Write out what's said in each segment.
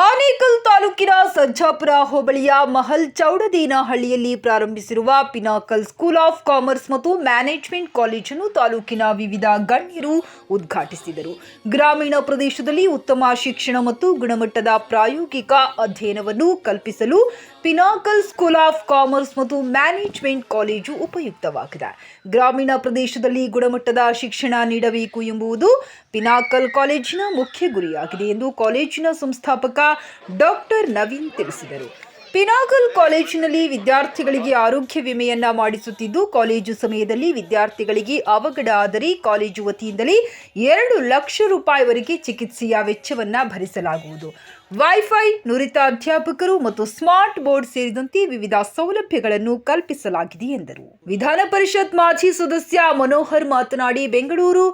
ಆನೇಕಲ್ ತಾಲೂಕಿನ ಸಜ್ಜಾಪುರ ಹೋಬಳಿಯ ಮಹಲ್ ಚೌಡದೇನಹಳ್ಳಿಯಲ್ಲಿ ಪ್ರಾರಂಭಿಸಿರುವ ಪಿನಾಕಲ್ ಸ್ಕೂಲ್ ಆಫ್ ಕಾಮರ್ಸ್ ಮತ್ತು ಮ್ಯಾನೇಜ್ಮೆಂಟ್ ಕಾಲೇಜನ್ನು ತಾಲೂಕಿನ ವಿವಿಧ ಗಣ್ಯರು ಉದ್ಘಾಟಿಸಿದರು. ಗ್ರಾಮೀಣ ಪ್ರದೇಶದಲ್ಲಿ ಉತ್ತಮ ಶಿಕ್ಷಣ ಮತ್ತು ಗುಣಮಟ್ಟದ ಪ್ರಾಯೋಗಿಕ ಅಧ್ಯಯನವನ್ನು ಕಲ್ಪಿಸಲು ಪಿನಾಕಲ್ ಸ್ಕೂಲ್ ಆಫ್ ಕಾಮರ್ಸ್ ಮತ್ತು ಮ್ಯಾನೇಜ್ಮೆಂಟ್ ಕಾಲೇಜು ಉಪಯುಕ್ತವಾಗಿದೆ. ಗ್ರಾಮೀಣ ಪ್ರದೇಶದಲ್ಲಿ ಗುಣಮಟ್ಟದ ಶಿಕ್ಷಣ ನೀಡಬೇಕು ಎಂಬುದು ಪಿನಾಕಲ್ ಕಾಲೇಜಿನ ಮುಖ್ಯ ಗುರಿಯಾಗಿದೆ ಎಂದು ಕಾಲೇಜಿನ ಸಂಸ್ಥಾಪಕ ಡಾಕ್ಟರ್ ನವೀನ್ ತಿಳಿಸಿದರು. ಪಿನಾಕಲ್ ಕಾಲೇಜಿನಲ್ಲಿ ವಿದ್ಯಾರ್ಥಿಗಳಿಗೆ ಆರೋಗ್ಯ ವಿಮೆಯನ್ನ ಮಾಡಿಸುತ್ತಿದ್ದು ಕಾಲೇಜು ಸಮಯದಲ್ಲಿ ವಿದ್ಯಾರ್ಥಿಗಳಿಗೆ ಅವಘಡ ಆದರೆ ಕಾಲೇಜು ವತಿಯಿಂದಲೇ ಎರಡು ಲಕ್ಷ ರೂಪಾಯಿವರೆಗೆ ಚಿಕಿತ್ಸೆಯ ವೆಚ್ಚವನ್ನು ಭರಿಸಲಾಗುವುದು. ವೈಫೈ ನುರಿತ ಅಧ್ಯಾಪಕರು ಮತ್ತು ಸ್ಮಾರ್ಟ್ ಬೋರ್ಡ್ ಸೇರಿದಂತೆ ವಿವಿಧ ಸೌಲಭ್ಯಗಳನ್ನು ಕಲ್ಪಿಸಲಾಗಿದೆ ಎಂದರು. ವಿಧಾನ ಪರಿಷತ್ ಮಾಜಿ ಸದಸ್ಯ ಮನೋಹರ್ ಮಾತನಾಡಿ, ಬೆಂಗಳೂರು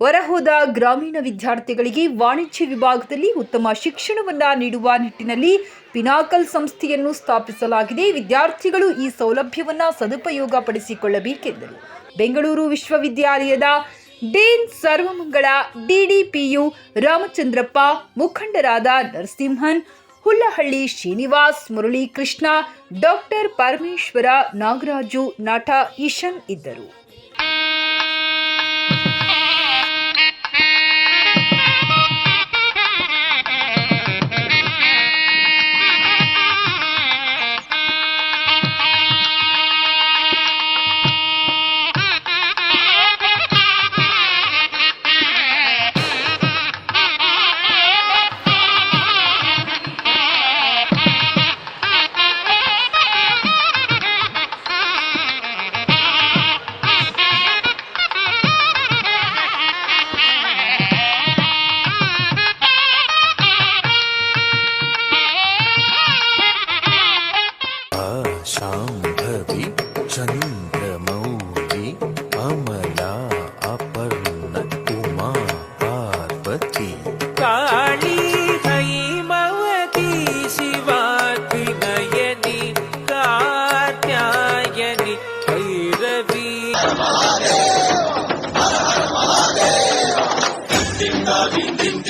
ಹೊರಹೋದ ಗ್ರಾಮೀಣ ವಿದ್ಯಾರ್ಥಿಗಳಿಗೆ ವಾಣಿಜ್ಯ ವಿಭಾಗದಲ್ಲಿ ಉತ್ತಮ ಶಿಕ್ಷಣವನ್ನು ನೀಡುವ ನಿಟ್ಟಿನಲ್ಲಿ ಪಿನಾಕಲ್ ಸಂಸ್ಥೆಯನ್ನು ಸ್ಥಾಪಿಸಲಾಗಿದೆ. ವಿದ್ಯಾರ್ಥಿಗಳು ಈ ಸೌಲಭ್ಯವನ್ನು ಸದುಪಯೋಗ ಪಡಿಸಿಕೊಳ್ಳಬೇಕೆಂದರು ಬೆಂಗಳೂರು ವಿಶ್ವವಿದ್ಯಾಲಯದ ಡೀನ್ ಸರ್ವಮಂಗಳ ಡಿಡಿಪಿಯು ರಾಮಚಂದ್ರಪ್ಪ, ಮುಖಂಡರಾದ ನರಸಿಂಹನ್, ಹುಲ್ಲಹಳ್ಳಿ ಶ್ರೀನಿವಾಸ್ ಮುರಳೀಕೃಷ್ಣ, ಡಾಕ್ಟರ್ ಪರಮೇಶ್ವರ ನಾಗರಾಜು ನಟ ಈಶನ್ ಇದ್ದರು.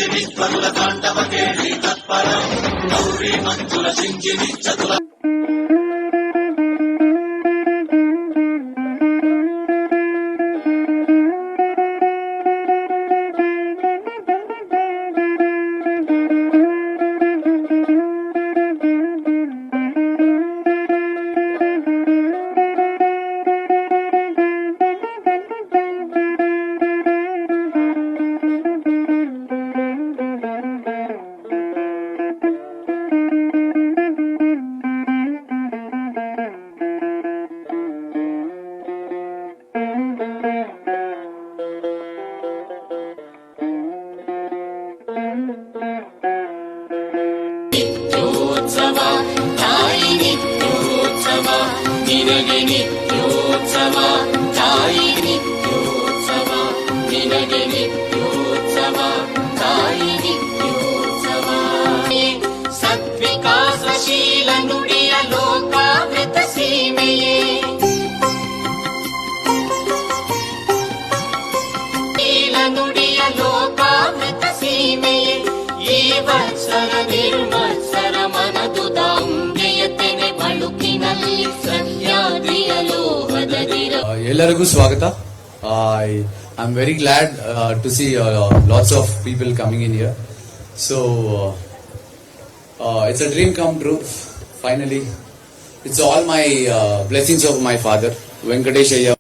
చించిని త్వరుల తాండవ కేళి తత్పర గౌరీ మంతుల చించిని చతుల ನಿನಗೆ ನಿತ್ಯೋತ್ಸವ ತಾಯಿ ನಿತ್ಯೋತ್ಸವ ನಿನಗೆ ನಿತ್ಯೋತ್ಸವ ತಾಯಿ ನಿತ್ಯೋತ್ಸವ ಸದ್ವಿಕಾಸಶೀಲ ನುಡಿಯ ಲೋಕಾವೃತ ಸೀಮೆಯೇ ಶೀಲ ನುಡಿಯ ಲೋಕಾವೃತ ಸೀಮೆಯೇ ಈ ವತ್ಸರ ನಿರ್ಮತ್ಸರ ಎಲ್ಲರಿಗೂ ಸ್ವಾಗತ. I am very glad to see lots of people coming in year so it's a dream come true finally it's all my blessings of my father Venkatesh ಅಯ್ಯ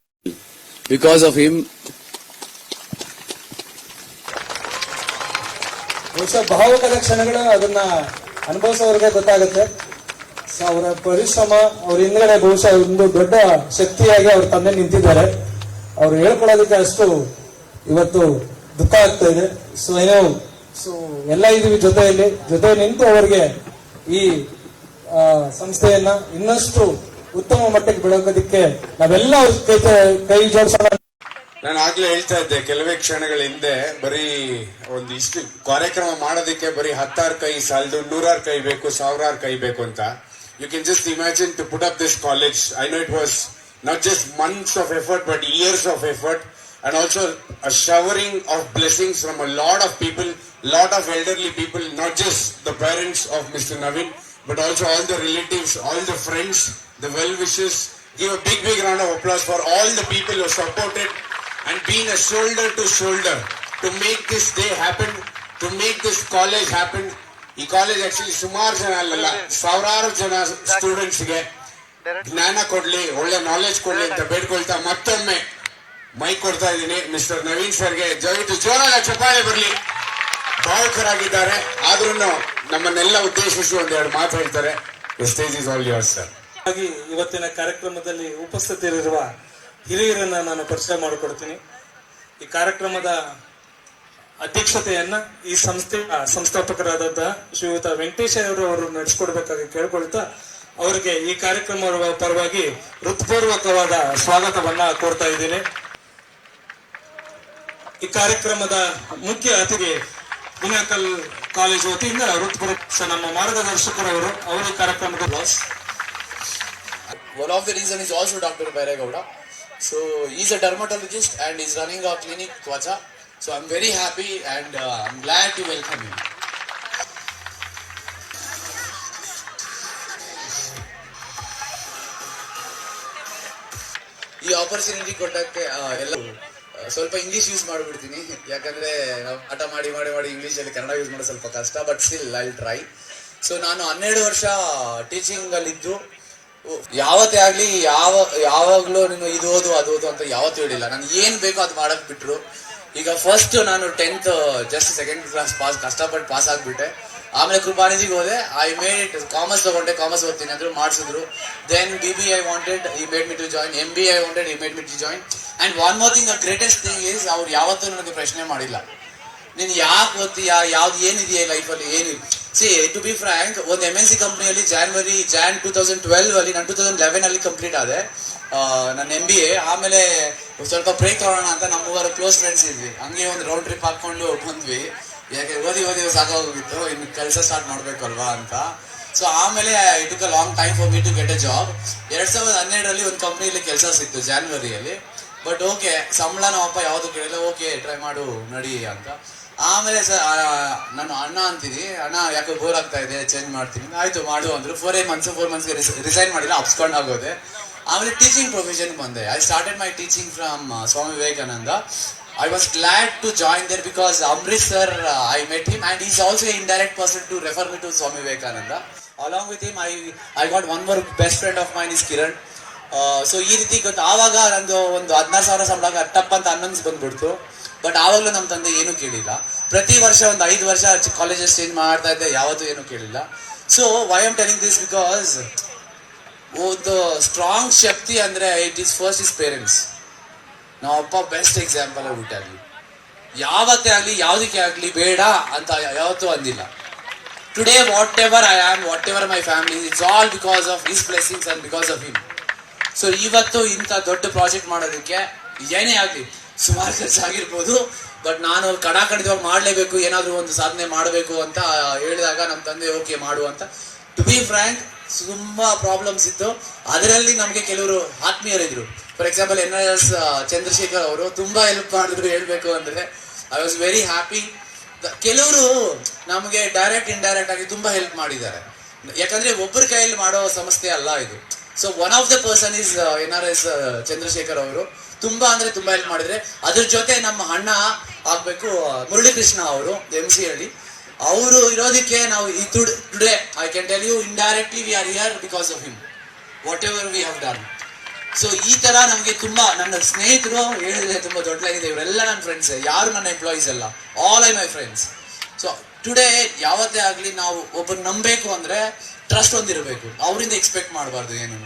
ಬಿಕಾಸ್ ಆಫ್ ಹಿಮ್ ಬಹುಶಃ ಭಾವುಕದ ಕ್ಷಣಗಳು ಅದನ್ನ ಅನುಭವಿಸೋರಿಗೆ ಗೊತ್ತಾಗುತ್ತೆ. ಸೊ ಅವರ ಪರಿಶ್ರಮ, ಅವ್ರ ಹಿಂದ್ಗಡೆ ಬಹುಶಃ ಒಂದು ದೊಡ್ಡ ಶಕ್ತಿಯಾಗಿ ಅವ್ರ ತಂದೆ ನಿಂತಿದ್ದಾರೆ. ಅವ್ರು ಹೇಳ್ಕೊಳ್ಳೋದಕ್ಕೆ ಅಷ್ಟು ಇವತ್ತು ದುಃಖ ಆಗ್ತಾ ಇದೆ. ಸೊ ಏನೋ ಸೊ ಎಲ್ಲ ಇದೀವಿ ಜೊತೆಯಲ್ಲಿ. ಜೊತೆ ನಿಂತು ಅವರಿಗೆ ಈ ಸಂಸ್ಥೆಯನ್ನ ಇನ್ನಷ್ಟು ಉತ್ತಮ ಮಟ್ಟಕ್ಕೆ ಬೆಳಗೋದಕ್ಕೆ ನಾವೆಲ್ಲ ಕೈ ಕೈ ಜೋಡಿಸೋಣ. ನಾನು ಆಗ್ಲೇ ಹೇಳ್ತಾ ಇದ್ದೆ, ಕೆಲವೇ ಕ್ಷಣಗಳ ಹಿಂದೆ ಬರೀ ಒಂದು ಇಷ್ಟು ಕಾರ್ಯಕ್ರಮ ಮಾಡೋದಕ್ಕೆ ಬರೀ ಹತ್ತಾರು ಕೈ, ಸಾಲದು ನೂರಾರು ಕೈ ಬೇಕು, ಸಾವಿರಾರು ಕೈ ಬೇಕು ಅಂತ. You can just imagine to put up this college. I know it was not just months of effort, but years of effort, and also a showering of blessings from a lot of people, lot of elderly people, not just the parents of Mr. Navin, but also all the relatives, all the friends, the well-wishers. Give a big, big round of applause for all the people who supported and been a shoulder to shoulder to make this day happen, to make this college happen, ಈ college actually ಸುಮಾರು ಜನ ಅಲ್ಲಲ್ಲ, ಸಾವಿರಾರು ಜನ ಸ್ಟೂಡೆಂಟ್ಸ್ಗೆ ಜ್ಞಾನ ಕೊಡ್ಲಿ, ಒಳ್ಳೆ ನಾಲೆಜ್ ಕೊಡ್ಲಿ ಅಂತ ಬೇಡ್ಕೊಳ್ತಾ ಮತ್ತೊಮ್ಮೆ ಮೈಕ್ ಕೊಡ್ತಾ ಇದ್ದೀನಿ. ಮಿಸ್ಟರ್ ನವೀನ್ ಸರ್ಗೆ ದಯವಿಟ್ಟು ಜೋರಾದ ಚಪ್ಪಾಳೆ ಬರಲಿ. ಭಾವುಕರಾಗಿದ್ದಾರೆ. ಆದ್ರೂ ನಮ್ಮನ್ನೆಲ್ಲ ಉದ್ದೇಶಿಸಿ ಎರಡು ಮಾತು ಹೇಳ್ತಾರೆ. Stage is all your sir ಹಾಗಾಗಿ ಇವತ್ತಿನ ಕಾರ್ಯಕ್ರಮದಲ್ಲಿ ಉಪಸ್ಥಿತರಿರುವ ಹಿರಿಯರನ್ನ ನಾನು ಪರಿಚಯ ಮಾಡಿಕೊಡ್ತೀನಿ. ಈ ಕಾರ್ಯಕ್ರಮದ ಅಧ್ಯಕ್ಷತೆಯನ್ನ ಈ ಸಂಸ್ಥೆ ಸಂಸ್ಥಾಪಕರಾದಂತಹ ಶ್ರೀಯುತ ವೆಂಕಟೇಶ್ ಅವರು ನಡೆಸಿಕೊಡ್ಬೇಕಾಗಿ ಕೇಳ್ಕೊಳ್ತಾ ಅವರಿಗೆ ಈ ಕಾರ್ಯಕ್ರಮದ ಪರವಾಗಿ ಹೃತ್ಪೂರ್ವಕವಾದ ಸ್ವಾಗತವನ್ನ ಕೋರ್ತಾ ಇದ್ದೀನಿ. ಈ ಕಾರ್ಯಕ್ರಮದ ಮುಖ್ಯ ಅತಿಥಿ ಗುಣಕಲ್ ಕಾಲೇಜ್ ವತಿಯಿಂದ ಹೃತ್ಪೂರ್ವಕ ನಮ್ಮ ಮಾರ್ಗದರ್ಶಕರವರು ಅವರು ಕಾರ್ಯಕ್ರಮದ boss. One of the reason is also doctor Byregowda so is a dermatologist and is running a clinic Twacha. So I'm very happy and uh, I'm glad to welcome you. ಈ opportunity ಕೊಟ್ಟಕ್ಕೆ ಎಲ್ಲ ಸ್ವಲ್ಪ English use ಮಾಡಿಬಿಡ್ತೀನಿ. ಯಾಕಂದ್ರೆ ಆಟ ಮಾಡಿ ಮಾಡಿ ಮಾಡಿ ಇಂಗ್ಲಿಷ್ ಅಲ್ಲಿ ಕನ್ನಡ ಯೂಸ್ ಮಾಡೋದು ಸ್ವಲ್ಪ ಕಷ್ಟ but still I try so ನಾನು ಹನ್ನೆರಡು ವರ್ಷ ಟೀಚಿಂಗ್ ಅಲ್ಲಿ ಇದ್ದು ಯಾವತ್ತೇ ಆಗ್ಲಿ ಯಾವ ಯಾವಾಗ್ಲೂ ನೀನು ಇದು ಓದು ಅದು ಓದು ಅಂತ ಯಾವತ್ತೂ ಹೇಳಿಲ್ಲ. ನಾನು ಏನ್ ಬೇಕೋ ಅದು ಮಾಡಕ್ ಬಿಟ್ರು. ಈಗ ಫಸ್ಟ್ ನಾನು tenth just second class pass ಕಷ್ಟಪಟ್ಟು ಪಾಸ್ ಆಗ್ಬಿಟ್ಟೆ. ಆಮೇಲೆ ಕೃಪಾನಿಧಿಗೆ ಹೋದೆ. ಐ ಮೇಡ್ ಇಟ್ ಕಾಮರ್ಸ್ ತಗೊಂಡೆ ಕಾಮರ್ಸ್ ಓದ್ತೀನಿ ಅಂದ್ರು ಮಾಡಿಸಿದ್ರು. Then B B I wanted he made me to join M B I wanted he made me to join and one more thing the greatest thing is ಅವ್ರು ಯಾವತ್ತೂ ನನಗೆ ಪ್ರಶ್ನೆ ಮಾಡಿಲ್ಲ. ನೀನು ಯಾಕೆ ಓದ್ತೀಯಾ ಯಾವ್ದು ಏನಿದೆಯಾ ಲೈಫಲ್ಲಿ ಏನು ಸಿ ಟು ಬಿ ಫ್ರ್ಯಾಂಕ್ ಒಂದು ಎಂ ಎನ್ ಸಿ ಕಂಪ್ನಿಯಲ್ಲಿ January Jan two thousand twelve ಅಲ್ಲಿ, ನಾನು ಟೂ ತೌಸಂಡ್ ಲೆವೆನ್ ಅಲ್ಲಿ ಕಂಪ್ಲೀಟ್ ಆದೆ. ನನ್ನ ಎಂ ಬಿ ಎ ಆಮೇಲೆ ಸ್ವಲ್ಪ ಬ್ರೇಕ್ ತಗೊಳ್ಳೋಣ ಅಂತ ನಮ್ಮ ಮೂವರು ಕ್ಲೋಸ್ ಫ್ರೆಂಡ್ಸ್ ಇದ್ವಿ. ಹಂಗೆ ಒಂದು ರೌಂಡ್ ಟ್ರಿಪ್ ಹಾಕೊಂಡು ಬಂದ್ವಿ. ಯಾಕೆ, ಓದಿ ಓದಿ ಸಾಕಾಗೋಗಿತ್ತು. ಇನ್ನು ಕೆಲಸ ಸ್ಟಾರ್ಟ್ ಮಾಡ್ಬೇಕಲ್ವಾ ಅಂತ. ಸೊ ಆಮೇಲೆ it a long time for me to get a job ಎರಡ್ ಸಾವಿರದ ಹನ್ನೆರಡರಲ್ಲಿ ಒಂದು ಕಂಪ್ನಿಯಲ್ಲಿ ಕೆಲಸ ಸಿಕ್ತು ಜಾನ್ವರಿಯಲ್ಲಿ ಬಟ್ ಓಕೆ ಸಂಬಳ ನಮ್ಮಪ್ಪ ಯಾವುದು ಕೇಳಿಲ್ಲ. ಓಕೆ ಟ್ರೈ ಮಾಡು, ನಡಿ ಅಂತ. ಆಮೇಲೆ ಸರ್ ನಾನು ಅಣ್ಣ ಅಂತೀನಿ. ಅಣ್ಣ, ಯಾಕೋ ಬೋರ್ ಆಗ್ತಾ ಇದೆ ಚೇಂಜ್ ಮಾಡ್ತೀನಿ. ಆಯ್ತು, ಮಾಡು ಅಂದ್ರು. ಫೋರ್ ಏ ಮಂತ್ಸ್ ಫೋರ್ ಮಂತ್ಸ್ಗೆ ರಿಸೈನ್ ಮಾಡಿಲ್ಲ ಅಪ್ಸ್ಕೊಂಡು ಆಗೋದೆ. ಆಮೇಲೆ ಟೀಚಿಂಗ್ ಪ್ರೊಫೆಷನ್ ಬಂದೆ. I started my teaching from Swami Vivekananda I was glad to join there because Amrit sir I met him and is also in direct person to refer me to Swami Vivekananda along with him I I got one more best friend of mine is Kiran so ಈ ರೀತಿ ಗೊತ್ತು, ಆವಾಗ ನಂದು ಒಂದು ಹದಿನಾರು ಸಾವಿರ ಸಂಬಳ ಟಪ್ ಅಂತ ಹನ್ನೊಂದು ಬಂದ್ಬಿಡ್ತು. ಬಟ್ ಆವಾಗಲೂ ನಮ್ಮ ತಂದೆ ಏನೂ ಕೇಳಿಲ್ಲ. ಪ್ರತಿ ವರ್ಷ ಒಂದು ಐದು ವರ್ಷ ಕಾಲೇಜಸ್ ಚೇಂಜ್ ಮಾಡ್ತಾ ಇದ್ದೆ, ಯಾವತ್ತೂ ಏನೂ ಕೇಳಿಲ್ಲ. So why am telling this because ಒಂದು ಸ್ಟ್ರಾಂಗ್ ಶಕ್ತಿ ಅಂದರೆ it is first is parents ನಾವು ಅಪ್ಪ ಬೆಸ್ಟ್ ಎಕ್ಸಾಂಪಲ್ ಆಗ್ಬಿಟ್ಟಾಗ್ಲಿ ಯಾವತ್ತೇ ಆಗಲಿ, ಯಾವುದಕ್ಕೆ ಆಗಲಿ ಬೇಡ ಅಂತ ಯಾವತ್ತೂ ಅಂದಿಲ್ಲ. Today whatever I am whatever my family it's all because of his blessings and because of him so ಇವತ್ತು ಇಂಥ ದೊಡ್ಡ ಪ್ರಾಜೆಕ್ಟ್ ಮಾಡೋದಕ್ಕೆ ಏನೇ ಆಗಲಿ, ಸುಮಾರು ಖರ್ಚು ಆಗಿರ್ಬೋದು ಬಟ್ ನಾನು ಕಡಾಕಡಿದವಾಗ ಮಾಡಲೇಬೇಕು, ಏನಾದರೂ ಒಂದು ಸಾಧನೆ ಮಾಡಬೇಕು ಅಂತ ಹೇಳಿದಾಗ ನಮ್ಮ ತಂದೆ ಓಕೆ ಮಾಡು ಅಂತ. ಟು ಬಿ ಫ್ರ್ಯಾಂಕ್ ತುಂಬಾ ಪ್ರಾಬ್ಲಮ್ಸ್ ಇತ್ತು. ಅದರಲ್ಲಿ ನಮಗೆ ಕೆಲವರು ಆತ್ಮೀಯರಿದ್ರು. For example N R S Chandrashekhar ಅವರು ತುಂಬಾ ಹೆಲ್ಪ್ ಮಾಡಿದ್ರು ಹೇಳ್ಬೇಕು ಅಂದ್ರೆ. ಐ ವಾಸ್ ವೆರಿ ಹ್ಯಾಪಿ ಕೆಲವರು ನಮಗೆ ಡೈರೆಕ್ಟ್ ಇಂಡೈರೆಕ್ಟ್ ಆಗಿ ತುಂಬಾ ಹೆಲ್ಪ್ ಮಾಡಿದ್ದಾರೆ. ಯಾಕಂದ್ರೆ ಒಬ್ಬರ ಕೈಯಲ್ಲಿ ಮಾಡೋ ಸಮಸ್ಯೆ ಅಲ್ಲ ಇದು. So one of the person is N R S Chandrashekhar ಅವರು. ತುಂಬಾ ಅಂದ್ರೆ ತುಂಬಾ ಹೆಲ್ಪ್ ಮಾಡಿದ್ರೆ. ಅದ್ರ ಜೊತೆ ನಮ್ಮ ಅಣ್ಣ ಆಗ್ಬೇಕು ಮುರಳೀಕೃಷ್ಣ ಅವರು ಎಂ ಸಿ ಹಳ್ಳಿ ಅವರು ಇರೋದಕ್ಕೆ ನಾವು ಈ today I can tell you indirectly we are here because of him whatever we have done so ಈ ತರ ನಮಗೆ ತುಂಬಾ, ನನ್ನ ಸ್ನೇಹಿತರು ಹೇಳಿದ್ರೆ ತುಂಬಾ ದೊಡ್ಡದಾಗಿದೆ. ಇವರೆಲ್ಲ ನನ್ನ ಫ್ರೆಂಡ್ಸ್ ಯಾರು ನನ್ನ ಎಂಪ್ಲಾಯೀಸ್ ಅಲ್ಲ. All I my friends so today ಯಾವತ್ತೇ ಆಗಲಿ ನಾವು ಒಬ್ಬರು ನಂಬಬೇಕು ಅಂದ್ರೆ ಟ್ರಸ್ಟ್ ಒಂದಿರಬೇಕು. ಅವರಿಂದ ಎಕ್ಸ್ಪೆಕ್ಟ್ ಮಾಡಬಾರ್ದು ಏನು.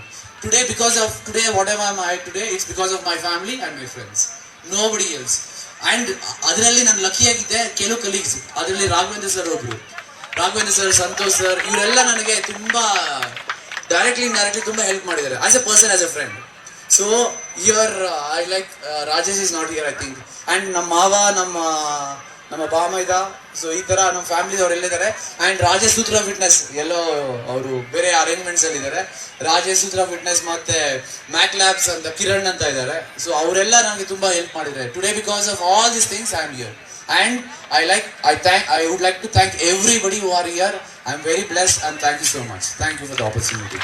Today because of today what am I today it's because of my family and my friends nobody else and ಅದರಲ್ಲಿ ನಾನು ಲಕ್ಕಿಯಾಗಿದ್ದೆ ಕೆಲವು ಕಲೀಗ್ಸ್ ಅದರಲ್ಲಿ ರಾಘವೇಂದ್ರ ಸರ್ ಒಬ್ರು. ರಾಘವೇಂದ್ರ ಸರ್ ಸಂತೋಷ್ ಸರ್ ಇವರೆಲ್ಲ ನನಗೆ ತುಂಬ ಡೈರೆಕ್ಟ್ಲಿ ಡೈರೆಕ್ಟ್ಲಿ ತುಂಬ ಹೆಲ್ಪ್ ಮಾಡಿದ್ದಾರೆ. As a person as a friend so your I like Rajesh is not here I think and ನಮ್ಮ ಮಾವ, ನಮ್ಮ ನಮ್ಮ ಬಾಮೈದ ಸೊ ಈ ತರ ನಮ್ಮ ಫ್ಯಾಮಿಲಿ ಅವ್ರು ಎಲ್ಲಿದ್ದಾರೆ? ಅಂಡ್ ರಾಜೇಶ್ ಸೂತ್ರ ಫಿಟ್ನೆಸ್ ಎಲ್ಲೋ ಅವರು ಬೇರೆ ಅರೇಂಜ್ಮೆಂಟ್ಸ್ ಅಲ್ಲಿ ಇದ್ದಾರೆ. ರಾಜೇಶ್ ಸೂತ್ರ ಫಿಟ್ನೆಸ್ ಮತ್ತೆ ಮ್ಯಾಕ್ ಲ್ಯಾಬ್ಸ್ ಅಂತ ಕಿರಣ್ ಅಂತ ಇದ್ದಾರೆ. ಸೊ ಅವರೆಲ್ಲ ನನಗೆ ತುಂಬಾ ಹೆಲ್ಪ್ ಮಾಡಿದ್ದಾರೆ. Today because of all this things I am here and I like I thank I would like to thank everybody who are here I am very blessed and thank you so much thank you for the opportunity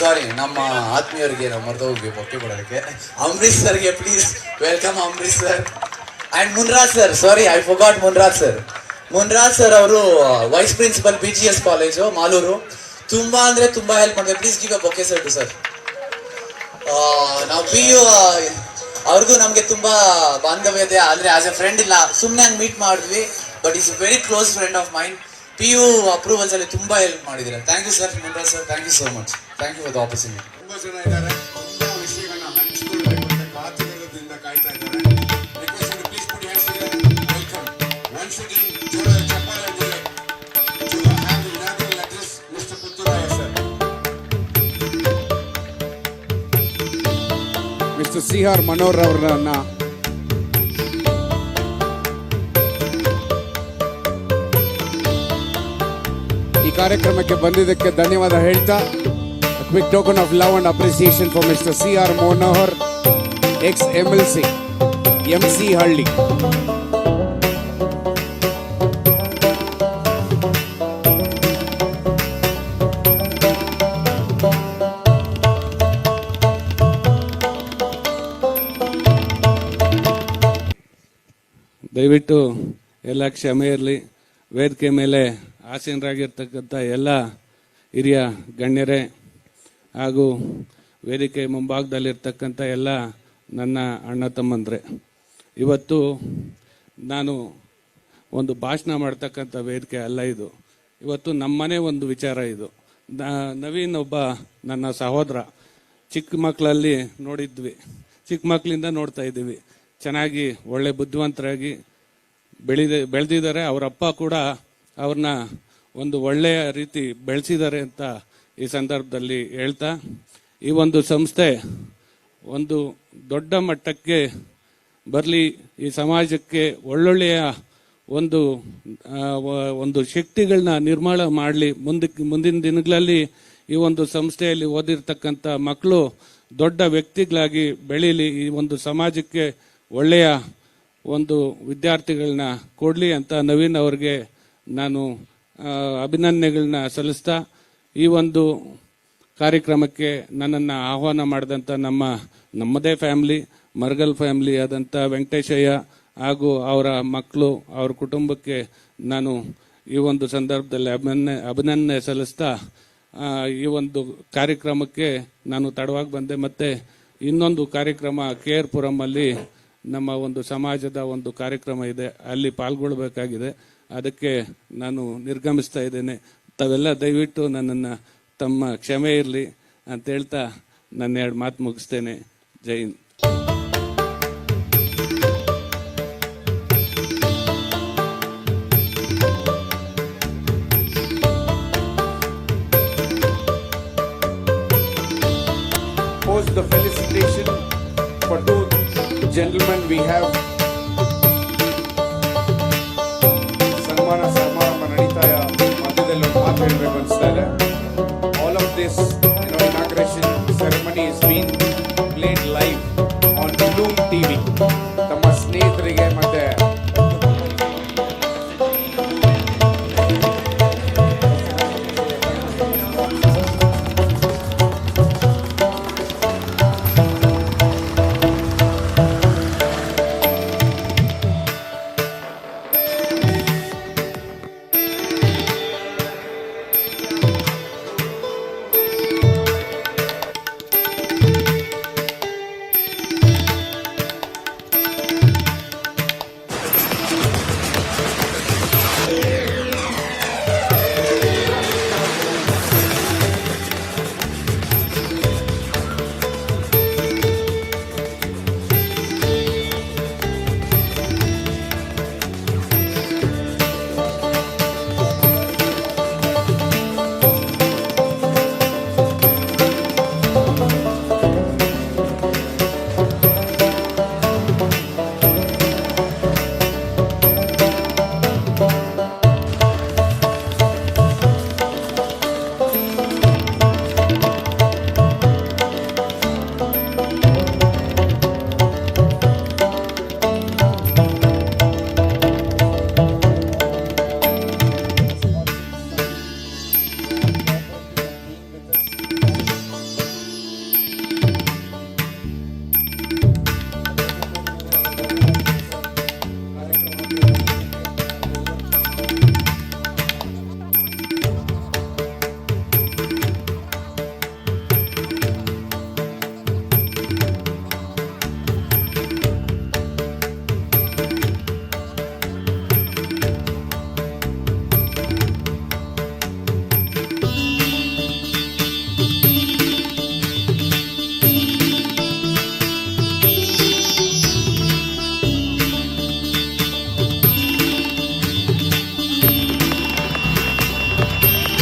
sorry ನಮ್ಮ ಆತ್ಮೀಯರಿಗೆ ನಾವು ಹೋಗಿ bouquet ಕೊಡೋದಕ್ಕೆ. ಅಂಬರೀಶ್ ಸರ್ಗೆ please welcome Ambareesh sir and Munraj sir sorry I forgot Munraj sir Munraj sir ಅವರು vice principal B G S college Malur. ತುಂಬ ಅಂದರೆ ತುಂಬ ಹೆಲ್ಪ್ ಮಾಡಿದೆ please give a bouquet sir to sir ನಾವು ಪಿ ಯು ಅವ್ರಿಗೂ ನಮಗೆ ತುಂಬ ಬಾಂಧವ್ಯ ಇದೆ. ಆದರೆ ಆಸ್ ಎ ಫ್ರೆಂಡ್ ಇಲ್ಲ. ಸುಮ್ಮನೆ ಹಂಗೆ ಮೀಟ್ ಮಾಡಿದ್ವಿ but is very close friend of mind P U ಅಪ್ರೂವಲ್ಸಲ್ಲಿ ತುಂಬಾ ಹೆಲ್ಪ್ ಮಾಡಿದ್ದೀರಾ. Thank you sir Munraj sir thank you so much thank you for the opportunity ತುಂಬಾ ಜನ ಇದ್ದಾರೆ ತುಂಬಾ ವಿಷಯಗಳನ್ನ ಹಂಚಿಕೊಳ್ಳಬೇಕು ಅಂತ ಕಾತುರದಿಂದ ಕಾಯ್ತಾ ಇದ್ದಾರೆ request please put hands welcome once again ಜೋರಾದ ಚಪ್ಪಾಳೆ to have the inaugural address mister Puthuraya sir mister C R Manohar ಅವರನ್ನ ಈ ಕಾರ್ಯಕ್ರಮಕ್ಕೆ ಬಂದಿದ್ದಕ್ಕೆ ಧನ್ಯವಾದ ಹೇಳ್ತಾ appreciation for mister C R Manohar ex M L C M C Halli ದಯವಿಟ್ಟು ಎಲ್ಲ ಕ್ಷಮೆ ಇರಲಿ ವೇದಿಕೆ ಮೇಲೆ ಆಸೀನರಾಗಿರ್ತಕ್ಕಂಥ ಎಲ್ಲ ಹಿರಿಯ ಗಣ್ಯರೇ ಹಾಗೂ ವೇದಿಕೆ ಮುಂಭಾಗದಲ್ಲಿರ್ತಕ್ಕಂಥ ಎಲ್ಲ ನನ್ನ ಅಣ್ಣ ತಮ್ಮಂದ್ರೆ. ಇವತ್ತು ನಾನು ಒಂದು ಭಾಷಣ ಮಾಡ್ತಕ್ಕಂಥ ವೇದಿಕೆ ಅಲ್ಲ ಇದು. ಇವತ್ತು ನಮ್ಮನೆ ಒಂದು ವಿಚಾರ ಇದು. ನವೀನ್ ಒಬ್ಬ ನನ್ನ ಸಹೋದರ. ಚಿಕ್ಕ ಮಕ್ಕಳಲ್ಲಿ ನೋಡಿದ್ವಿ. ಚಿಕ್ಕ ಮಕ್ಕಳಿಂದ ನೋಡ್ತಾ ಇದ್ದೀವಿ. ಚೆನ್ನಾಗಿ ಒಳ್ಳೆ ಬುದ್ಧಿವಂತರಾಗಿ ಬೆಳೆದ, ಬೆಳೆದಿದ್ದಾರೆ. ಅವರ ಅಪ್ಪ ಕೂಡ ಅವ್ರನ್ನ ಒಂದು ಒಳ್ಳೆಯ ರೀತಿ ಬೆಳೆಸಿದ್ದಾರೆ ಅಂತ ಈ ಸಂದರ್ಭದಲ್ಲಿ ಹೇಳ್ತಾ, ಈ ಒಂದು ಸಂಸ್ಥೆ ಒಂದು ದೊಡ್ಡ ಮಟ್ಟಕ್ಕೆ ಬರಲಿ, ಈ ಸಮಾಜಕ್ಕೆ ಒಳ್ಳೊಳ್ಳೆಯ ಒಂದು ಒಂದು ಶಕ್ತಿಗಳನ್ನ ನಿರ್ಮಾಣ ಮಾಡಲಿ. ಮುಂದಕ್ಕೆ ಮುಂದಿನ ದಿನಗಳಲ್ಲಿ ಈ ಒಂದು ಸಂಸ್ಥೆಯಲ್ಲಿ ಓದಿರ್ತಕ್ಕಂಥ ಮಕ್ಕಳು ದೊಡ್ಡ ವ್ಯಕ್ತಿಗಳಾಗಿ ಬೆಳೀಲಿ. ಈ ಒಂದು ಸಮಾಜಕ್ಕೆ ಒಳ್ಳೆಯ ಒಂದು ವಿದ್ಯಾರ್ಥಿಗಳನ್ನ ಕೊಡಲಿ ಅಂತ ನವೀನ್ ಅವ್ರಿಗೆ ನಾನು ಅಭಿನಂದನೆಗಳನ್ನ ಸಲ್ಲಿಸ್ತಾ ಈ ಒಂದು ಕಾರ್ಯಕ್ರಮಕ್ಕೆ ನನ್ನನ್ನು ಆಹ್ವಾನ ಮಾಡಿದಂಥ ನಮ್ಮ, ನಮ್ಮದೇ ಫ್ಯಾಮ್ಲಿ, ಮರ್ಗಲ್ ಫ್ಯಾಮ್ಲಿ ಆದಂಥ ವೆಂಕಟೇಶಯ್ಯ ಹಾಗೂ ಅವರ ಮಕ್ಕಳು, ಅವ್ರ ಕುಟುಂಬಕ್ಕೆ ನಾನು ಈ ಒಂದು ಸಂದರ್ಭದಲ್ಲಿ ಅಭಿನಂದನೆ ಅಭಿನಂದನೆ ಸಲ್ಲಿಸ್ತಾ ಈ ಒಂದು ಕಾರ್ಯಕ್ರಮಕ್ಕೆ ನಾನು ತಡವಾಗಿ ಬಂದೆ. ಮತ್ತು ಇನ್ನೊಂದು ಕಾರ್ಯಕ್ರಮ ಕೆ ಆರ್ ಪುರಮಲ್ಲಿ ನಮ್ಮ ಒಂದು ಸಮಾಜದ ಒಂದು ಕಾರ್ಯಕ್ರಮ ಇದೆ. ಅಲ್ಲಿ ಪಾಲ್ಗೊಳ್ಬೇಕಾಗಿದೆ. ಅದಕ್ಕೆ ನಾನು ನಿರ್ಗಮಿಸ್ತಾ ಇದ್ದೇನೆ. ತಾವೆಲ್ಲ ದಯವಿಟ್ಟು ನನ್ನನ್ನು ತಮ್ಮ ಕ್ಷಮೆ ಇರಲಿ ಅಂತ ಹೇಳ್ತಾ ನನ್ನ ಎರಡು ಮಾತು ಮುಗಿಸ್ತೇನೆ. ಜೈ Hind. The felicitation for two gentlemen we have. ಸನ್ಮಾನ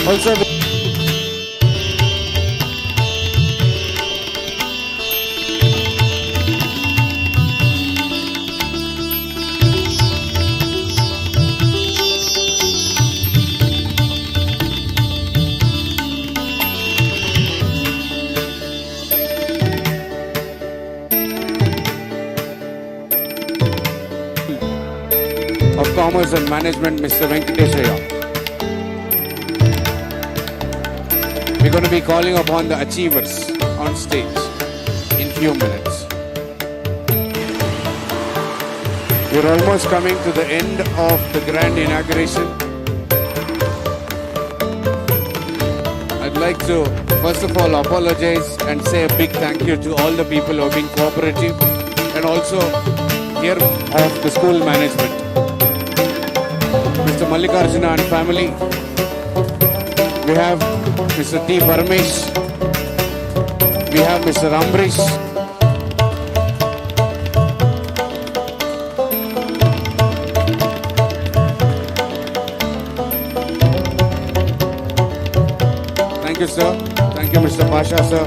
Also, of Commerce and Management, Mr. Venkatesaya. To be calling upon the achievers on stage in few minutes. We're almost coming to the end of the grand inauguration. I'd like to first of all apologize and say a big thank you to all the people who have been cooperative and also here of the school management. Mr. Mallikarjuna and family. We have Mr. T. Parmesh. We have Mr. Ambrish. Thank you, sir. Thank you, Mr. Pasha, sir.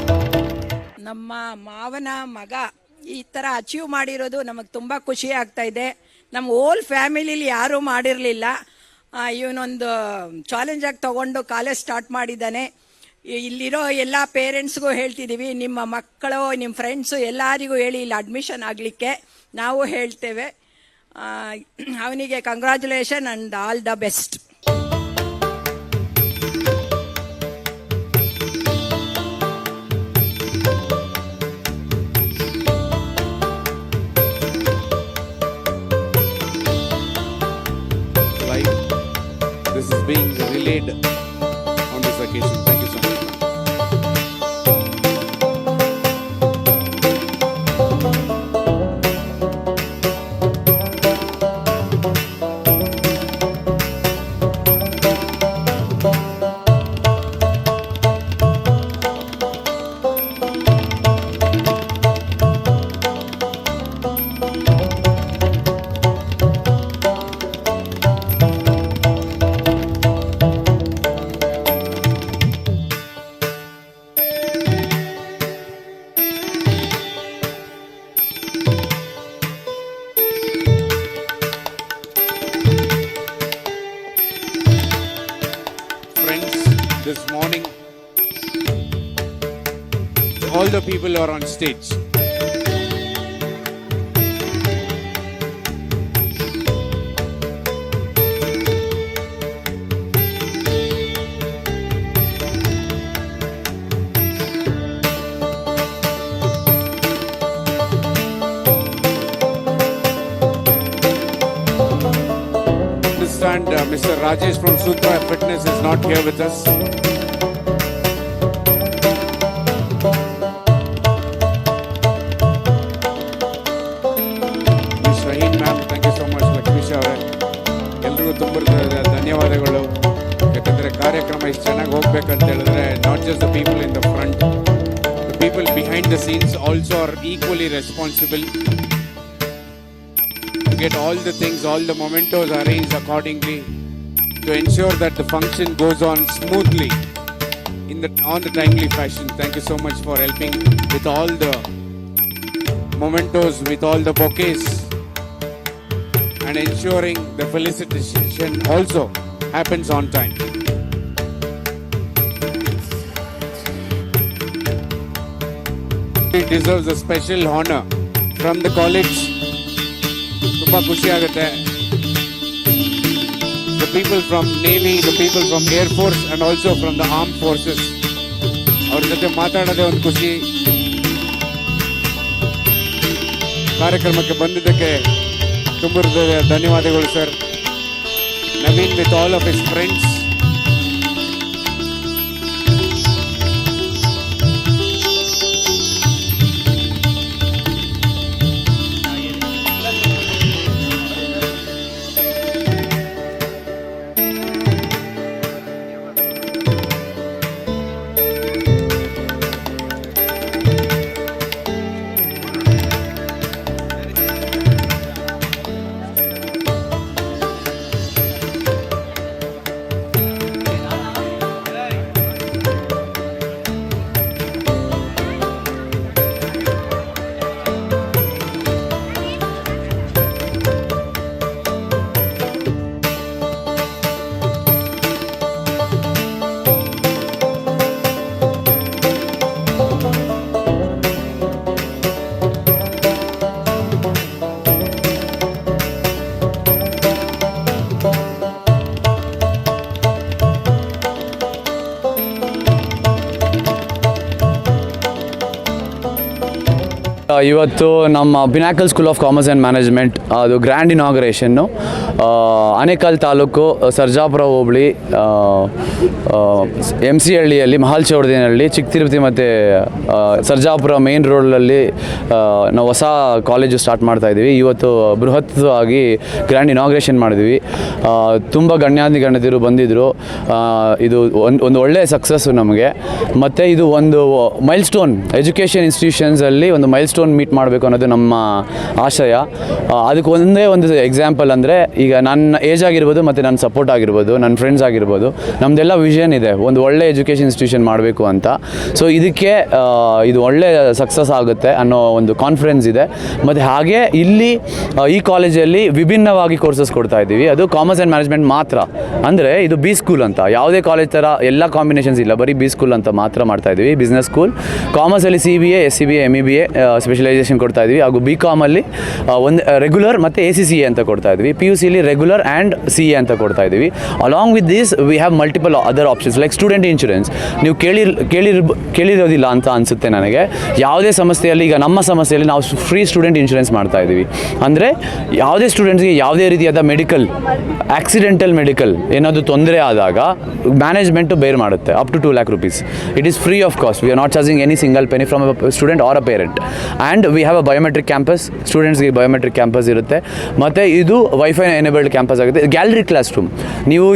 ನಮ್ಮ ಮಾವನ ಮಗ ಈ ತರ achieve ಮಾಡಿರೋದು ನಮಗೆ ತುಂಬಾ ಖುಷಿ ಆಗ್ತಾ ಇದೆ ನಮ್ಮ ಓಲ್ ಫ್ಯಾಮಿಲಿಲಿ ಯಾರೂ ಮಾಡಿರಲಿಲ್ಲ ಇವನೊಂದು ಚಾಲೆಂಜ್ ಆಗಿ ತಗೊಂಡು ಕಾಲೇಜ್ ಸ್ಟಾರ್ಟ್ ಮಾಡಿದ್ದಾನೆ. ಇಲ್ಲಿರೋ ಎಲ್ಲ ಪೇರೆಂಟ್ಸ್ಗೂ ಹೇಳ್ತಿದ್ದೀವಿ ನಿಮ್ಮ ಮಕ್ಕಳು, ನಿಮ್ಮ ಫ್ರೆಂಡ್ಸು ಎಲ್ಲರಿಗೂ ಹೇಳಿ ಇಲ್ಲಿ ಅಡ್ಮಿಷನ್ ಆಗಲಿಕ್ಕೆ ನಾವು ಹೇಳ್ತೇವೆ. ಅವನಿಗೆ congratulation and all the best being relayed on this occasion. Stage. understand uh, Mr. Rajesh from Sutra Fitness is not here with us. the scenes also are equally responsible to get all the things, all the mementos arranged accordingly to ensure that the function goes on smoothly in the on the timely fashion. Thank you so much for helping with all the mementos, with all the bouquets and ensuring the felicitation also happens on time. It deserves a special honor from the college. ತುಂಬಾ ಖುಷಿ ಆಗುತ್ತೆ. The people from navy the people from air force and also from the arm forces ಅವ್ರ ಜೊತೆ ಮಾತಾಡೋದೇ ಒಂದು ಖುಷಿ. ಕಾರ್ಯಕ್ರಮಕ್ಕೆ ಬಂದಿದ್ದಕ್ಕೆ ತುಂಬ ಧನ್ಯವಾದಗಳು sir Naveen with all of is friends ಇವತ್ತು ನಮ್ಮ Pinnacle school of commerce and management ಅದು ಗ್ರ್ಯಾಂಡ್ ಇನಾಗ್ರೇಷನ್ನು ಆನೇಕಲ್ ತಾಲೂಕು ಸರ್ಜಾಪುರ ಹೋಬಳಿ ಎಂ ಸಿ ಹಳ್ಳಿಯಲ್ಲಿ ಮಹಾಲ್ ಚೌಡದಿನಹಳ್ಳಿ ಚಿಕ್ಕ ತಿರುಪತಿ ಮತ್ತು ಸರ್ಜಾಪುರ ಮೇನ್ ರೋಡಲ್ಲಿ ನಾವು ಹೊಸ ಕಾಲೇಜು ಸ್ಟಾರ್ಟ್ ಮಾಡ್ತಾ ಇದ್ದೀವಿ. ಇವತ್ತು ಆಗಿ ಗ್ರ್ಯಾಂಡ್ ಇನಾಗ್ರೇಷನ್ ಮಾಡಿದ್ವಿ. ತುಂಬ ಗಣ್ಯಾಧಿ ಗಣ್ಯತಿರು ಬಂದಿದ್ದರು ಇದು ಒಂದು ಒಂದು ಒಳ್ಳೆಯ ಸಕ್ಸಸ್ಸು ನಮಗೆ. ಮತ್ತು ಇದು ಒಂದು ಮೈಲ್ ಸ್ಟೋನ್ ಎಜುಕೇಷನ್ ಇನ್ಸ್ಟಿಟ್ಯೂಷನ್ಸಲ್ಲಿ ಒಂದು ಮೈಲ್ ಮೀಟ್ ಮಾಡಬೇಕು ಅನ್ನೋದು ನಮ್ಮ ಆಶಯ. ಅದಕ್ಕೆ ಒಂದೇ ಒಂದು ಎಕ್ಸಾಂಪಲ್ ಅಂದರೆ ಈಗ ನನ್ನ ಏಜ್ ಆಗಿರ್ಬೋದು ಮತ್ತು ನನ್ನ ಸಪೋರ್ಟ್ ಆಗಿರ್ಬೋದು, ನನ್ನ ಫ್ರೆಂಡ್ಸ್ ಆಗಿರ್ಬೋದು ನಮ್ಮದೆಲ್ಲ ವಿಷನ್ ಇದೆ, ಒಂದು ಒಳ್ಳೆ ಎಜುಕೇಷನ್ ಇನ್ಸ್ಟಿಟ್ಯೂಷನ್ ಮಾಡಬೇಕು ಅಂತ. ಸೊ ಇದಕ್ಕೆ ಇದು ಒಳ್ಳೆ ಸಕ್ಸಸ್ ಆಗುತ್ತೆ ಅನ್ನೋ ಒಂದು ಕಾನ್ಫಿಡೆನ್ಸ್ ಇದೆ. ಮತ್ತು ಹಾಗೆ ಇಲ್ಲಿ ಈ ಕಾಲೇಜಲ್ಲಿ ವಿಭಿನ್ನವಾಗಿ ಕೋರ್ಸಸ್ ಕೊಡ್ತಾ ಇದ್ದೀವಿ. ಅದು ಕಾಮರ್ಸ್ ಆ್ಯಂಡ್ ಮ್ಯಾನೇಜ್ಮೆಂಟ್ ಮಾತ್ರ. ಅಂದರೆ ಇದು ಬಿ ಸ್ಕೂಲ್ ಅಂತ. ಯಾವುದೇ ಕಾಲೇಜ್ ಥರ ಎಲ್ಲ ಕಾಂಬಿನೇಷನ್ಸ್ ಇಲ್ಲ. ಬರೀ ಬಿ ಸ್ಕೂಲ್ ಅಂತ ಮಾತ್ರ ಮಾಡ್ತಾ ಇದ್ದೀವಿ. Business school ಕಾಮರ್ಸಲ್ಲಿ C B A S C B A M E B A specialization ಕೊಡ್ತಾ ಇದ್ವಿ. ಹಾಗೂ ಬಿ ಕಾಮಲ್ಲಿ ಒಂದು ರೆಗ್ಯುಲರ್ ಮತ್ತು ಎ ಸಿ ಸಿ ಎ ಅಂತ ಕೊಡ್ತಾ ಇದ್ವಿ. ಪಿ ಯು ಸಿಲಿ ರೆಗ್ಯುಲರ್ ಆ್ಯಂಡ್ ಸಿ ಎ ಅಂತ ಕೊಡ್ತಾ ಇದ್ದೀವಿ along with this we have multiple other options like student insurance ನೀವು ಕೇಳಿ ಕೇಳಿರ್ ಕೇಳಿರೋದಿಲ್ಲ ಅಂತ ಅನಿಸುತ್ತೆ ನನಗೆ. ಯಾವುದೇ ಸಮಸ್ಯೆಯಲ್ಲಿ ಈಗ ನಮ್ಮ ಸಮಸ್ಯೆಯಲ್ಲಿ ನಾವು ಫ್ರೀ ಸ್ಟೂಡೆಂಟ್ ಇನ್ಶೂರೆನ್ಸ್ ಮಾಡ್ತಾ ಇದ್ದೀವಿ. ಅಂದರೆ ಯಾವುದೇ ಸ್ಟೂಡೆಂಟ್ಸ್ಗೆ ಯಾವುದೇ ರೀತಿಯಾದ ಮೆಡಿಕಲ್ ಆಕ್ಸಿಡೆಂಟಲ್ ಮೆಡಿಕಲ್ ಏನಾದರೂ ತೊಂದರೆ ಆದಾಗ ಮ್ಯಾನೇಜ್ಮೆಂಟು ಬೇರ್ ಮಾಡುತ್ತೆ up to two lakh rupees it is free of cost we are not charging any single penny from student or a parent and we have a biometric campus ಸ್ಟೂಡೆಂಟ್ಸ್ಗೆ biometric campus ಇರುತ್ತೆ. ಮತ್ತು ಇದು wifi enabled campus ಆಗುತ್ತೆ. Gallery class room ನೀವು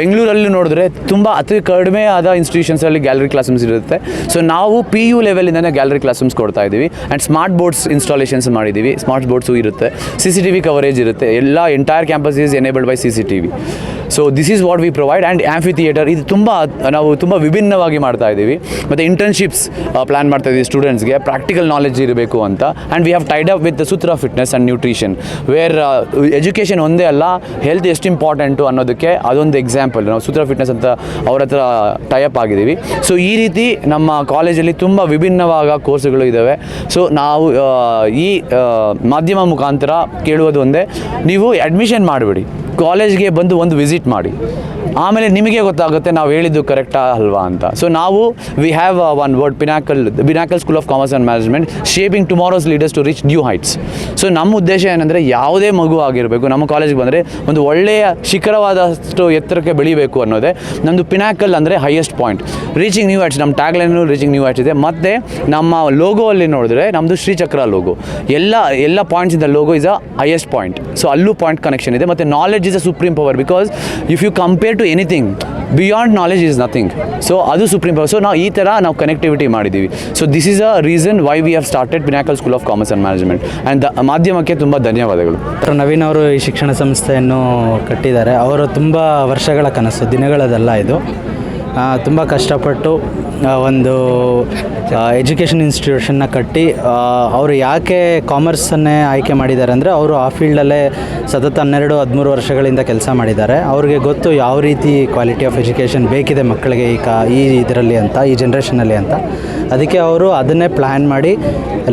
ಬೆಂಗಳೂರಲ್ಲಿ ನೋಡಿದ್ರೆ ತುಂಬ ಅತಿ ಕಡಿಮೆ ಆದ ಇನ್ಸ್ಟಿಟ್ಯೂಷನ್ಸಲ್ಲಿ ಗ್ಯಾಲರಿ ಕ್ಲಾಸ್ ರೂಮ್ಸ್ ಇರುತ್ತೆ. ಸೊ ನಾವು ಪಿ ಯು ಲೆವೆಲಿಂದನೇ ಗ್ಯಾಲರಿ ಕ್ಲಾಸ್ ರೂಮ್ಸ್ ಕೊಡ್ತಾ ಇದ್ದೀವಿ. ಆ್ಯಂಡ್ ಸ್ಮಾರ್ಟ್ ಬೋರ್ಡ್ಸ್ ಇನ್ಸ್ಟಾಲೇಷನ್ಸ್ ಮಾಡಿದ್ದೀವಿ. ಸ್ಮಾರ್ಟ್ ಬೋರ್ಡ್ಸು ಇರುತ್ತೆ. C C T V coverage ಇರುತ್ತೆ. ಎಲ್ಲ entire campus is enabled by C C T V so this is what we provide and amphi theatre ತುಂಬ, ನಾವು ತುಂಬ ವಿಭಿನ್ನವಾಗಿ ಮಾಡ್ತಾ ಇದ್ದೀವಿ. ಮತ್ತು ಇಂಟರ್ನ್ಶಿಪ್ಸ್ ಪ್ಲ್ಯಾನ್ ಮಾಡ್ತಾ ಇದ್ದೀವಿ ಸ್ಟೂಡೆಂಟ್ಸ್ಗೆ ಪ್ರಾಕ್ಟಿಕಲ್ ನಾಲೆಜ್ ಇರಬೇಕು. ಅಂತ. And we have tied up with Sutra fitness and nutrition where education ಒಂದೇ ಅಲ್ಲ ಹೆಲ್ತ್ ಎಷ್ಟು ಇಂಪಾರ್ಟೆಂಟು ಅನ್ನೋದಕ್ಕೆ ಅದೊಂದು ಎಕ್ಸಾಂಪಲ್ ನಾವು ಸೂತ್ರ ಫಿಟ್ನೆಸ್ ಅಂತ ಅವ್ರ ಹತ್ರ ಟೈಅಪ್ ಆಗಿದ್ದೀವಿ. ಸೊ ಈ ರೀತಿ ನಮ್ಮ ಕಾಲೇಜಲ್ಲಿ ತುಂಬ ವಿಭಿನ್ನವಾದ ಕೋರ್ಸ್ಗಳು ಇದ್ದಾವೆ ಸೊ ನಾವು ಈ ಮಾಧ್ಯಮ ಮುಖಾಂತರ ಕೇಳುವುದು ಒಂದೇ. ನೀವು ಅಡ್ಮಿಷನ್ ಮಾಡಿಬಿಡಿ. ಕಾಲೇಜ್ಗೆ ಬಂದು ಒಂದು ವಿಸಿಟ್ ಮಾಡಿ. ಆಮೇಲೆ ನಿಮಗೆ ಗೊತ್ತಾಗುತ್ತೆ ನಾವು ಹೇಳಿದ್ದು ಕರೆಕ್ಟಾ ಅಲ್ವಾ ಅಂತ. ಸೊ ನಾವು we have one word Pinnacle Pinnacle school of commerce and management shaping tomorrow's leaders to reach new heights so ನಮ್ಮ ಉದ್ದೇಶ ಏನಂದರೆ ಯಾವುದೇ ಮಗು ಆಗಿರಬೇಕು, ನಮ್ಮ ಕಾಲೇಜ್ಗೆ ಬಂದರೆ ಒಂದು ಒಳ್ಳೆಯ ಶಿಖರವಾದಷ್ಟು ಎತ್ತರಕ್ಕೆ ಬೆಳಿಬೇಕು ಅನ್ನೋದೇ ನಮ್ಮದು ಪಿನಾಕಲ್ ಅಂದರೆ highest point reaching new heights ನಮ್ಮ ಟ್ಯಾಗ್ಲೈನು ರೀಚಿಂಗ್ ನ್ಯೂ ಹೈಟ್ಸ್ ಇದೆ. ಮತ್ತು ನಮ್ಮ ಲೋಗೋ ಅಲ್ಲಿ ನೋಡಿದ್ರೆ ನಮ್ಮದು ಶ್ರೀಚಕ್ರ ಲೋಗೋ ಎಲ್ಲ ಎಲ್ಲ ಪಾಯಿಂಟ್ಸ್ ಇಂದ logo is a highest point so ಅಲ್ಲೂ ಪಾಯಿಂಟ್ ಕನೆಕ್ಷನ್ ಇದೆ. ಮತ್ತು knowledge is a supreme power because if you compare to anything beyond knowledge is nothing so ಅದು ಸುಪ್ರೀಂ ಪವರ್ ಸೊ ನಾವು ಈ ಥರ ನಾವು ಕನೆಕ್ಟಿವಿಟಿ ಮಾಡಿದ್ದೀವಿ so this is a reason why we have started Pinnacle school of commerce and management and ಮಾಧ್ಯಮಕ್ಕೆ ತುಂಬ ಧನ್ಯವಾದಗಳು. ನವೀನ್ ಅವರು ಈ ಶಿಕ್ಷಣ ಸಂಸ್ಥೆಯನ್ನು ಕಟ್ಟಿದ್ದಾರೆ. ಅವರು ತುಂಬ ವರ್ಷಗಳ ಕನಸು, ದಿನಗಳದಲ್ಲ ಇದು. ತುಂಬ ಕಷ್ಟಪಟ್ಟು ಒಂದು ಎಜುಕೇಷನ್ ಇನ್ಸ್ಟಿಟ್ಯೂಷನ್ನ ಕಟ್ಟಿ ಅವರು ಯಾಕೆ ಕಾಮರ್ಸನ್ನೇ ಆಯ್ಕೆ ಮಾಡಿದ್ದಾರೆ ಅಂದರೆ ಅವರು ಆ ಫೀಲ್ಡಲ್ಲೇ ಸತತ ಹನ್ನೆರಡು, ಹದಿಮೂರು ವರ್ಷಗಳಿಂದ ಕೆಲಸ ಮಾಡಿದ್ದಾರೆ. ಅವ್ರಿಗೆ ಗೊತ್ತು ಯಾವ ರೀತಿ ಕ್ವಾಲಿಟಿ ಆಫ್ ಎಜುಕೇಷನ್ ಬೇಕಿದೆ ಮಕ್ಕಳಿಗೆ ಈ ಕಾ, ಈ ಇದರಲ್ಲಿ ಅಂತ, ಈ ಜನ್ರೇಷನಲ್ಲಿ ಅಂತ. ಅದಕ್ಕೆ ಅವರು ಅದನ್ನೇ ಪ್ಲ್ಯಾನ್ ಮಾಡಿ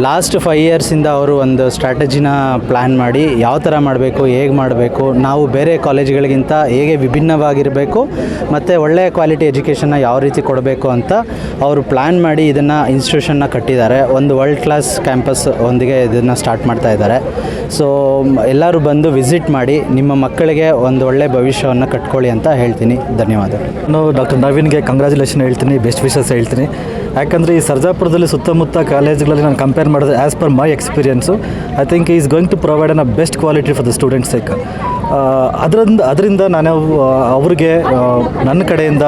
ಲಾಸ್ಟ್ ಫೈವ್ ಇಯರ್ಸಿಂದ ಅವರು ಒಂದು ಸ್ಟ್ರಾಟಜಿನ ಪ್ಲ್ಯಾನ್ ಮಾಡಿ, ಯಾವ ಥರ ಮಾಡಬೇಕು, ಹೇಗೆ ಮಾಡಬೇಕು, ನಾವು ಬೇರೆ ಕಾಲೇಜ್ಗಳಿಗಿಂತ ಹೇಗೆ ವಿಭಿನ್ನವಾಗಿರಬೇಕು, ಮತ್ತು ಒಳ್ಳೆಯ ಕ್ವಾಲಿಟಿ ಎಜುಕೇಷನ್ನ ಯಾವ ರೀತಿ ಕೊಡಬೇಕು ಅಂತ ಅವರು ಪ್ಲ್ಯಾನ್ ಮಾಡಿ ಇದನ್ನು ಇನ್ಸ್ಟಿಟ್ಯೂಷನ್ನ ಕಟ್ಟಿದ್ದಾರೆ. ಒಂದು ವರ್ಲ್ಡ್ ಕ್ಲಾಸ್ ಕ್ಯಾಂಪಸ್ ಒಂದಿಗೆ ಇದನ್ನು ಸ್ಟಾರ್ಟ್ ಮಾಡ್ತಾ ಇದ್ದಾರೆ. ಸೊ ಎಲ್ಲರೂ ಬಂದು ವಿಸಿಟ್ ಮಾಡಿ, ನಿಮ್ಮ ಮಕ್ಕಳಿಗೆ ಒಂದು ಒಳ್ಳೆಯ ಭವಿಷ್ಯವನ್ನು ಕಟ್ಕೊಳ್ಳಿ ಅಂತ ಹೇಳ್ತೀನಿ. ಧನ್ಯವಾದ ನಾನು ಡಾಕ್ಟರ್ ನವೀನ್ಗೆ ಕಂಗ್ರ್ಯಾಚುಲೇಷನ್ ಹೇಳ್ತೀನಿ ಬೆಸ್ಟ್ ವಿಶಸ್ ಹೇಳ್ತೀನಿ. ಯಾಕಂದರೆ ಈ ಸರ್ಜಾಪುರದಲ್ಲಿ ಸುತ್ತಮುತ್ತ ಕಾಲೇಜ್ಗಳಲ್ಲಿ ನಾನು ಕಂಪೇರ್ ಮಾಡಿದ್ರೆ as per my experience I think is going to provide an a best quality for the students ಸೈಕ್ ಅದರಿಂದ ಅದರಿಂದ ನಾನು ಅವ್ರಿಗೆ ನನ್ನ ಕಡೆಯಿಂದ,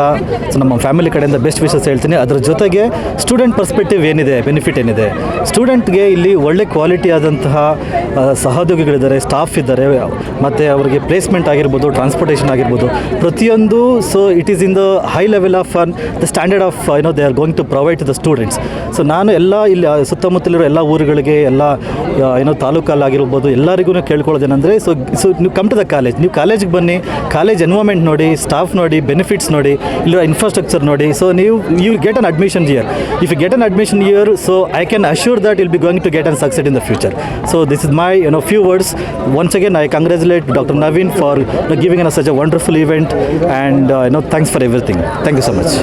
ನಮ್ಮ ಫ್ಯಾಮಿಲಿ ಕಡೆಯಿಂದ ಬೆಸ್ಟ್ ವಿಷಸ್ ಹೇಳ್ತೀನಿ. ಅದರ ಜೊತೆಗೆ ಸ್ಟೂಡೆಂಟ್ ಪರ್ಸ್ಪೆಕ್ಟಿವ್ ಏನಿದೆ ಬೆನಿಫಿಟ್ ಏನಿದೆ? ಸ್ಟೂಡೆಂಟ್ಗೆ ಇಲ್ಲಿ ಒಳ್ಳೆ ಕ್ವಾಲಿಟಿ ಆದಂತಹ ಸಹೋದ್ಯೋಗಿಗಳಿದ್ದಾರೆ ಸ್ಟಾಫ್ ಇದ್ದಾರೆ, ಮತ್ತು ಅವರಿಗೆ ಪ್ಲೇಸ್ಮೆಂಟ್ ಆಗಿರ್ಬೋದು ಟ್ರಾನ್ಸ್ಪೋರ್ಟೇಷನ್ ಆಗಿರ್ಬೋದು. ಪ್ರತಿಯೊಂದು so it is in the high level of the standard of ಏನೋ they are going to provide to the students so ನಾನು ಎಲ್ಲ ಇಲ್ಲಿ ಸುತ್ತಮುತ್ತಲಿರೋ ಎಲ್ಲ ಊರುಗಳಿಗೆ, ಎಲ್ಲ ಏನೋ ತಾಲೂಕಲ್ಲಾಗಿರ್ಬೋದು, ಎಲ್ಲರಿಗೂ ಕೇಳ್ಕೊಳ್ಳೋದೇನೆಂದರೆ ಸೊ ಸೊ ನೀವು ಕಮ್ ಟು ದ ಕಾಲೇಜ್. ನೀವು ಕಾಲೇಜಿಗೆ ಬನ್ನಿ, ಕಾಲೇಜ್ ಎನ್ವೈರ್ಮೆಂಟ್ ನೋಡಿ ಸ್ಟಾಫ್ ನೋಡಿ ಬೆನಿಫಿಟ್ಸ್ ನೋಡಿ, ಇಲ್ಲಿರೋ ಇನ್ಫ್ರಾಸ್ಟ್ರಕ್ಚರ್ ನೋಡಿ. ಸೊ ನೀವು you get an admission year if you get an admission year so I can assure that will be going to get an succeed in the future so this is my you know few words once again I congratulate doctor Naveen for giving an such a wonderful event and you know thanks for everything thank you so much